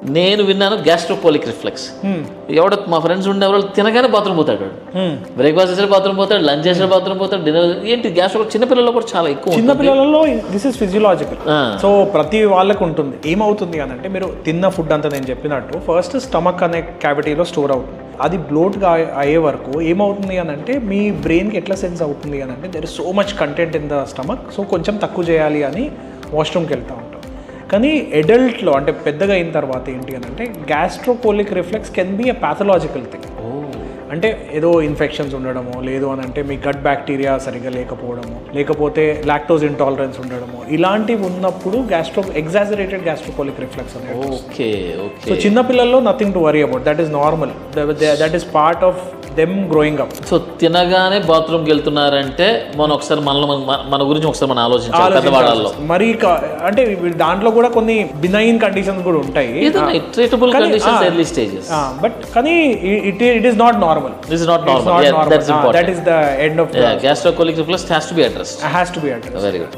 నేను విన్నాను గ్యాస్ట్రోపోలిక్ రిఫ్లెక్స్ ఎవడ మా ఫ్రెండ్స్ ఉండే వాళ్ళు తినగానే బాత్రూమ్ పోతాడు. బ్రేక్ఫాస్ట్ చేసిన బాత్రూమ్ పోతాడు లంచ్ చేసిన బాత్రూమ్ పోతాడు డిన్నర్ ఏంటి గ్యాస్ట్రో చిన్నపిల్లల్లో కూడా చాలా ఎక్కువ చిన్న. పిల్లలలో దిస్ ఇస్ ఫిజియలాజికల్. సో ప్రతి వాళ్ళకు ఉంటుంది. ఏమవుతుంది అని అంటే మీరు తిన్న ఫుడ్ అంతా నేను చెప్పినట్టు ఫస్ట్ స్టమక్ అనే క్యావిటీలో స్టోర్ అవుతుంది. అది బ్లోట్గా అయ్యే వరకు ఏమవుతుంది అని అంటే మీ బ్రెయిన్కి ఎట్లా సెన్స్ అవుతుంది అని అంటే there is so much content in the stomach so కొంచెం తక్కువ చేయాలి అని వాష్రూమ్కి వెళ్తూ ఉంటాం. కానీ అడల్ట్లో అంటే పెద్దగా అయిన తర్వాత ఏంటి అని అంటే gastrocolic reflex can be a pathological thing అంటే ఏదో ఇన్ఫెక్షన్స్ ఉండడము లేదు అని అంటే మీ గట్ బ్యాక్టీరియా సరిగ్గా లేకపోవడము లేకపోతే లాక్టోజ్ ఇంటాలరెన్స్ ఉండడము ఇలాంటివి ఉన్నప్పుడు గ్యాస్ట్రో ఎగ్జాజరేటెడ్ గ్యాస్ట్రోపోలిక్ రిఫ్లెక్స్ అనేది ఓకే ఓకే. సో చిన్న పిల్లల్లో nothing to worry about that is normal that is part of them growing up so తినగానే బాత్రూమ్కి వెళ్తున్నారంటే మనం ఒకసారి మనలో మన- మన గురించి ఒకసారి మనం ఆలోచించాలి మరి అంటే దాంట్లో కూడా కొన్ని బినైన్ కండిషన్స్ కూడా ఉంటాయి. Treatable conditions. Early stages but కానీ it it is not normal is not normal that is the end of gastrocolic reflex has to be addressed has to be address very good